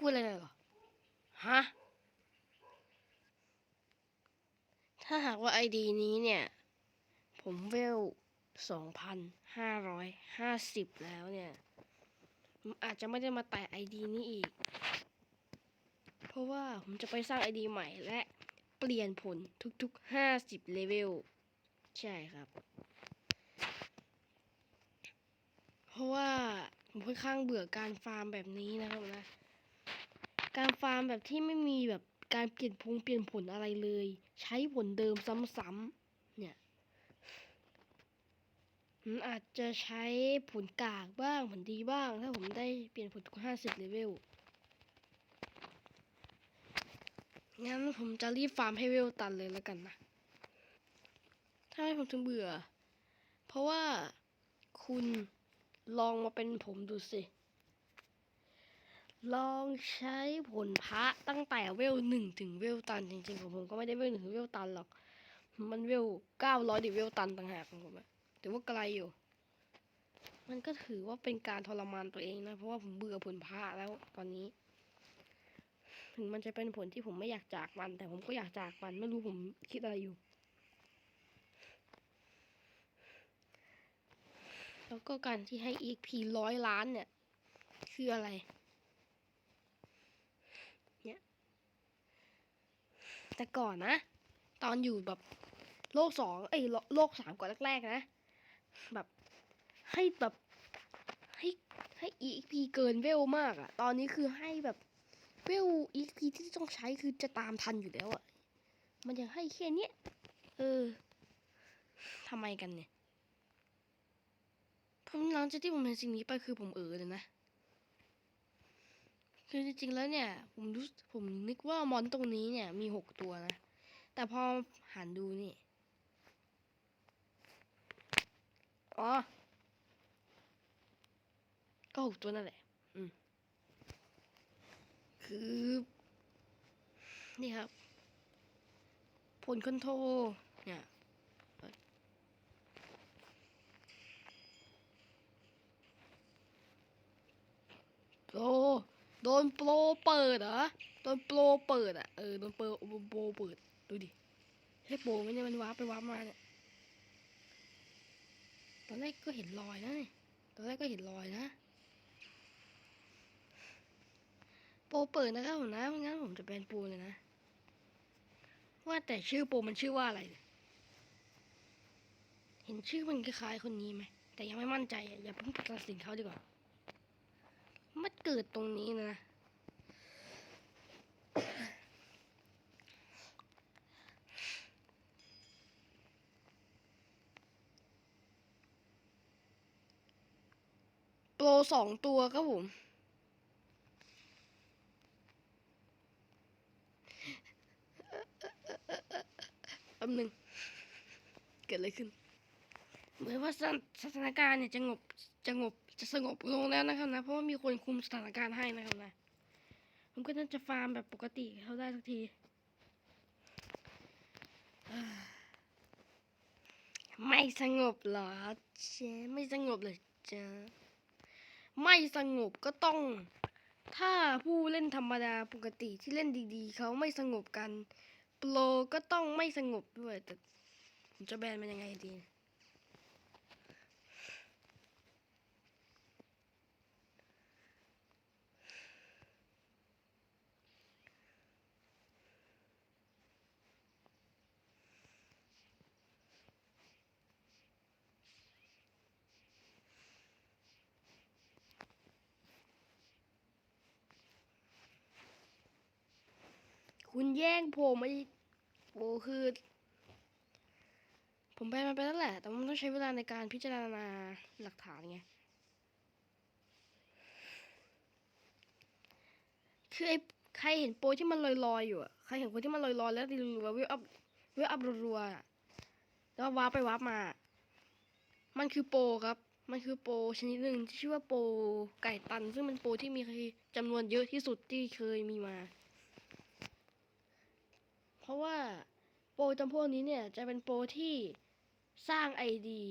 พูดอะไรเลยเหรอฮะถ้าหากว่าไอดีนี้เนี่ย ผมเวลสองพันห้าร้อยห้าสิบแล้วเนี่ยอาจจะไม่ได้มาแตะไอดีนี้อีก เพราะว่าผมจะไปสร้างไอดีใหม่และเปลี่ยนผลทุกๆห้าสิบเลเวล ใช่ครับ เพราะว่าผมค่อนข้างเบื่อการฟาร์มแบบนี้นะครับนะ การฟาร์มแบบที่ไม่มีแบบการเปลี่ยนพงเปลี่ยนผลอะไรเลย ใช้ผลเดิมซ้ำๆเนี่ยผมอาจจะใช้ผลกากบ้างผลดีบ้าง ถ้าผมได้เปลี่ยนผลทุกห้าสิบเลเวลงั้นผมจะรีบฟาร์มให้เวลตันเลยแล้วกันนะถ้าให้ผมถึงเบื่อ เพราะว่าคุณลองมาเป็นผมดูสิ ลองใช้ผลพระตั้งแต่เวลหนึ่งถึงเวลตันจริงๆของผมก็ไม่ได้เวลหนึ่งถึงเวลตันหรอก มันเวลเก้าร้อยดิเวลตันต่างหากของผมอะถือว่าไกลอยู่ มันก็ถือว่าเป็นการทรมานตัวเองนะ เพราะว่าผมเบื่อผลพระแล้วตอนนี้ ถึงมันจะเป็นผลที่ผมไม่อยากจากมัน แต่ผมก็อยากจากมันไม่รู้ผมคิดอะไรอยู่ แล้วก็การที่ให้ EXP ร้อยล้านเนี่ย คืออะไร เนี่ย แต่ก่อนนะ ตอนอยู่แบบโลกสองเอ้ยโลโลกสามก่อนแรกๆนะ แบบให้แบบให้ให้ EXP เกินเวลมากอะตอนนี้คือให้แบบเวล EXP ที่ต้องใช้คือจะตามทันอยู่แล้วอะมันยังให้แค่เนี้ยเออทำไมกันเนี่ยผมหลังจากที่ผมเห็นสิ่งนี้ไปคือผมเออเลยนะ คือจริงๆแล้วเนี่ย ผมรู้ผมนึกว่ามอนตรงนี้เนี่ยมีหกตัวนะ แต่พอหันดูนี่ อ๋อ ก็หกตัวนั่นแหละ อืม คือ นี่ครับ ผลคอนโทรเนี่ย โปรโด นโปรเปิดเหรอโดนโปรเปิดอะเออโดนโปรโปรเปิดดูดิใช่โปรไมเนี่ยมันวาร์ปไปวาร์ปมาเนี่ยตอนแรกก็เห็นรอยนะตอนแรกก็เห็นรอยนะ โปรเปิดนะครับผมนะไม่งั้นผมจะเป็นโปรเลยนะว่าแต่ชื่อโปรมันชื่อว่าอะไร เห็นชื่อมันคล้ายๆคนนี้ไหมแต่ยังไม่มั่นใจอะอย่าเพิ่งตัดสินเขาดีกว่ามันเกิดตรงนี้นะ ปรสองตัวครับผมแป๊บหนึ่งเกิดอะไรขึ้น เหมือนว่าสถานการณ์เนี่ยจะงบจะงบจะสงบลงแล้วนะครับนะ เพราะว่ามีคนคุมสถานการณ์ให้นะครับนะผมก็น่าจะฟาร์มแบบปกติเขาได้สักทีไม่สงบหรอเจ๊ไม่สงบเลยจ้ ไม่สงบก็ต้อง ถ้าผู้เล่นธรรมดาปกติที่เล่นดีๆ เขาไม่สงบกัน โปรก็ต้องไม่สงบด้วยแต่จะแบนมันยังไงดี คุณแย่งผมไอ้โอ้คือ ผมแบนมันไปแล้วแหละ แต่มันต้องใช้เวลาในการพิจารณาหลักฐานไง คือไอ้ใครเห็นโปรที่มันลอยๆอยู่อะใครเห็นโปรที่มันลอยๆแล้วรัวๆวิวอัพวิวอัพรัวๆแล้ววาร์ปไปวาร์ปมา มันคือโปรครับมันคือโปรชนิดหนึ่งที่ชื่อว่าโปรไก่ตัน ซึ่งเป็นโปรที่มีจำนวนเยอะที่สุดที่เคยมีมา เพราะว่าโป รจำพวกนี้เนี่ยจะเป็นโปรที่สร้างไอดี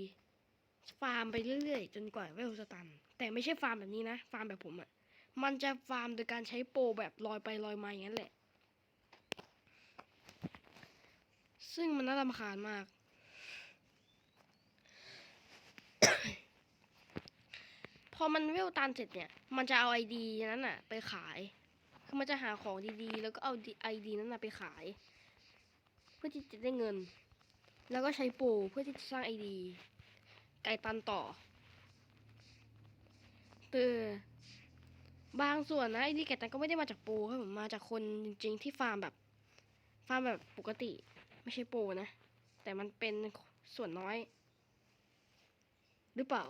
ฟาร์มไปเรื่อยๆ จนกว่าเวลจะตัน แต่ไม่ใช่ฟาร์มแบบนี้นะ ฟาร์มแบบผมอะมันจะฟาร์มโดยการใช้โปรแบบลอยไปลอยมาอย่างนั้นแหละ ซึ่งมันน่ารำคาญมาก พอมันเวลตันเสร็จเนี่ย มันจะเอาไอดีนั้นน่ะ ไปขาย คือมันจะหาของดีๆ แล้วก็เอาไอดีนั้นน่ะไปขาย เพื่อที่จะได้เงิน แล้วก็ใช้ปรเพื่อที่จะสร้างไอดี ไก่ตันต่อเตอบางส่วนนะไอดีไก่ตันก็ไม่ได้มาจากปรครับผมมาจากคนจริง ๆ ที่ฟาร์มแบบ ฟาร์มแบบปกติ ไม่ใช่ปรนะ แต่มันเป็นส่วนน้อย หรือเปล่า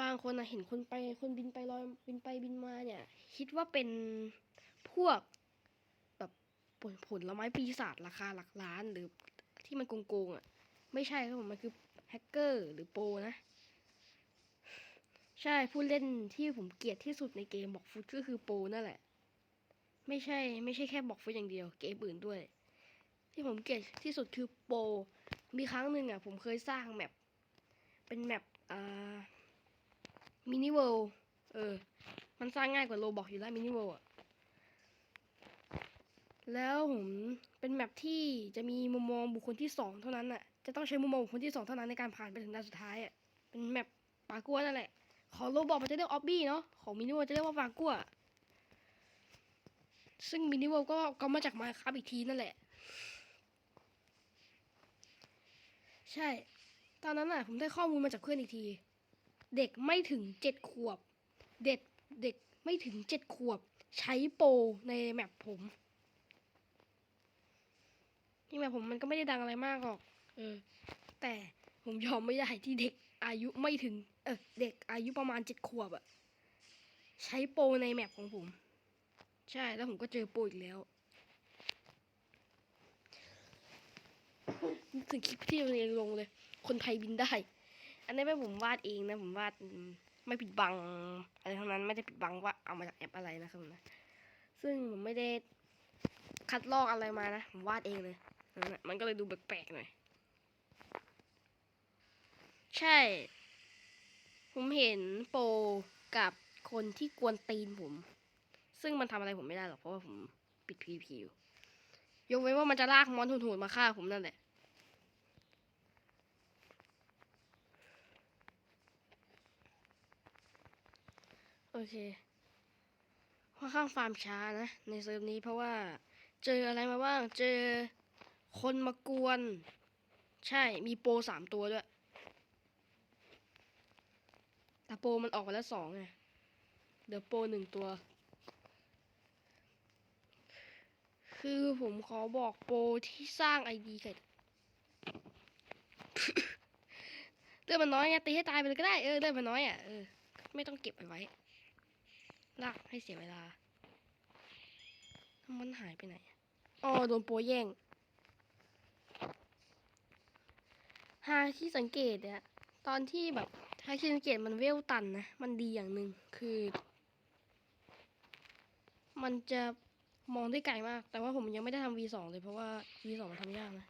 บางคนนะเห็นคนไปคนบินไปลอยบินไปบินมาเนี่ย คิดว่าเป็นพวก ผลผลไม้ปีศาจราคาหลักล้านหรือที่มันโกงๆอะ ไม่ใช่ครับผมมันคือแฮกเกอร์หรือโปรนะ ใช่ผู้เล่นที่ผมเกลียดที่สุดในเกมบอกฟุตก็คือโปรนั่นแหละ ไม่ใช่ไม่ใช่แค่บอกฟุตอย่างเดียว เกมอื่นด้วย ที่ผมเกลียดที่สุดคือโปรมีครั้งหนึ่งอะ ผมเคยสร้างแมปเป็นแมปอ่ามินิเวิลเออ มันสร้างง่ายกว่าโลบอกอยู่แล้วมินิเวิลอะ แล้วผมเป็นแมปที่จะมีมุมมองบุคคลที่สองเท่านั้นอะ จะต้องใช้มุมมองบุคคลที่สองเท่านั้นในการผ่านไปถึงด่านสุดท้ายอะ เป็นแมปปากัวนั่นแหละ ของโลบอกมันจะเรียกออบบี้เนาะ ของมินิวจะเรียกว่าปากัว ซึ่งมินิวก็ก็มาจากมาครับอีกทีนั่นแหละ ใช่ ตอนนั้นน่ะผมได้ข้อมูลมาจากเพื่อนอีกที เด็กไม่ถึงเจ็ดขวบ เด็กเด็กไม่ถึงเจ็ดขวบ ใช้โปในแมปผม ที่แมปผมมันก็ไม่ได้ดังอะไรมากหรอก เออ แต่ผมยอมไม่ได้ที่เด็กอายุไม่ถึง เออเด็กอายุประมาณเจ็ดขวบอะใช้โปรในแมปของผม ใช่แล้วผมก็เจอโปรอีกแล้วนึกถึงคลิปที่ตัวเองลงเลย คนไทยบินได้ อันนี้ไม่ผมวาดเองนะ ผมวาดไม่ปิดบังอะไรทั้งนั้นไม่ได้ปิดบังว่าเอามาจากแอปอะไรนะครับผมนะซึ่งผมไม่ได้คัดลอกอะไรมานะ ผมวาดเองเลย มันก็เลยดูแปลกๆหน่อย ใช่ ผมเห็นโปกับคนที่กวนตีนผม ซึ่งมันทำอะไรผมไม่ได้หรอกเพราะว่าผมปิดพีพีอยู่ยกเว้นว่ามันจะลากมอนทุนๆมาฆ่าผมนั่นแหละโอเคค่อนข้างฟาร์มช้านะ ในเซิร์ฟนี้เพราะว่าเจออะไรมาบ้าง เจอ คนมากวน ใช่มีโปรสามตัวด้วย แต่โปรมันออกมาแล้วสองไงเดี๋ยวโปรหนึ่งตัว คือผมขอบอกโปรที่สร้างไอดีกันเลือดมันน้อยไงตีให้ตายไปเลยก็ได้เออเลือดมันน้อยอะเออไม่ต้องเก็บเอาไว้ลากให้เสียเวลา มันหายไปไหนอะอ๋อ โดนโปรแย่ง หาที่สังเกตเนี่ยตอนที่แบบถ้าที่สังเกตมันเวลตันนะ มันดีอย่างหนึ่งคือ มันจะมองได้ไกลมาก แต่ว่าผมยังไม่ได้ทำ V2 เลยเพราะว่า V2 มันทำยากนะ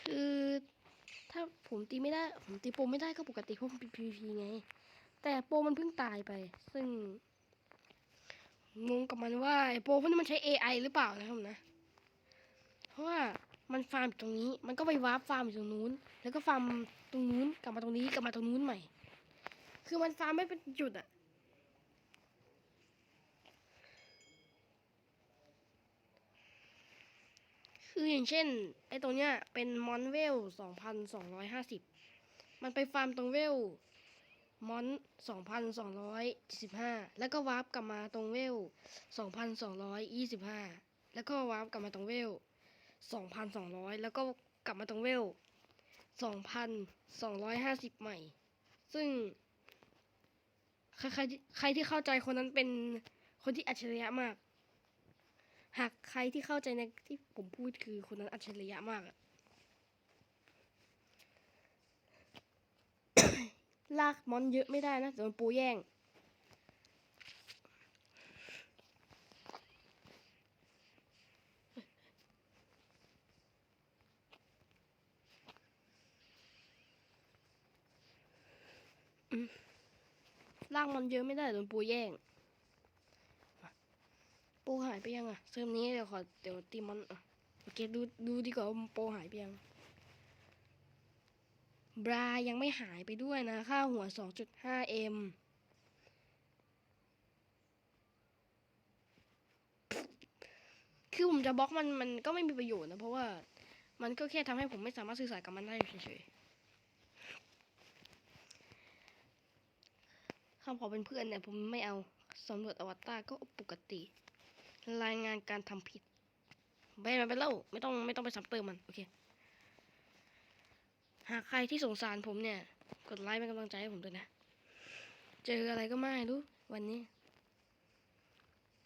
คือถ้าผมตีไม่ได้ ผมตีโปรไม่ได้ก็ปกติเพราะผมปิด PVP ไง แต่โปรมันเพิ่งตายไป ซึ่ง งงกับมันว่าโปรพวกนี้มันใช้ AI หรือเปล่านะครับนะ เพราะว่ามันฟาร์มอยู่ตรงนี้ มันก็ไปวาร์ปฟาร์มอยู่ตรงนู้น แล้วก็ฟาร์มตรงนู้นกลับมาตรงนี้กลับมาตรงนู้นใหม่ คือมันฟาร์มไม่เป็นจุดอะคืออย่างเช่นไอ้ตรงเนี้ยเป็นมอนเวลสองพันสองร้อยห้าสิบ มันไปฟาร์มตรงเวล มอนสองพันสองร้อยสิบห้าแล้วก็วาร์ปกลับมาตรงเวลสองพันสองร้อยยี่สิบห้าแล้วก็วาร์ปกลับมาตรงเวลสองพันสองร้อยแล้วก็กลับมาตรงเวลสองพันสองร้อยห้าสิบใหม่ ซึ่ง ใครใครที่ใครที่เข้าใจคนนั้นเป็นคนที่อัจฉริยะมาก หากใครที่เข้าใจในที่ผมพูดคือคนนั้นอัจฉริยะมากอะ ลากมอนเยอะไม่ได้นะโดนปูแย่ง ลากมอนเยอะไม่ได้โดนปูแย่ง ปูหายไปยังอะเซิร์ฟนี้เดี๋ยวขอเดี๋ยวตีมอนอะโอเคดูดูดีกว่าปูหายไปยัง บรายังไม่หายไปด้วยนะ ค่าหัว 2.5m คือผมจะบล็อกมันมันก็ไม่มีประโยชน์นะ เพราะว่ามันก็แค่ทำให้ผมไม่สามารถสื่อสารกับมันได้เฉยๆคำขอเป็นเพื่อนเนี่ยผมไม่เอาสำรวจอวตารก็ปกติ รายงานการทำผิดไปมันไปเล่าไม่ต้องไม่ต้องไปซ้ำเติมมัน โอเค หากใครที่สงสารผมเนี่ย กดไลค์เป็นกำลังใจให้ผมด้วยนะ เจออะไรก็ไม่รู้วันนี้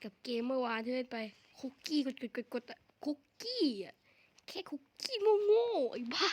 กับเกมเมื่อวานที่เล่นไป คุกกี้กดกดกดกดคุกกี้อะแค่คุกกี้โง่ๆไอ้บ้า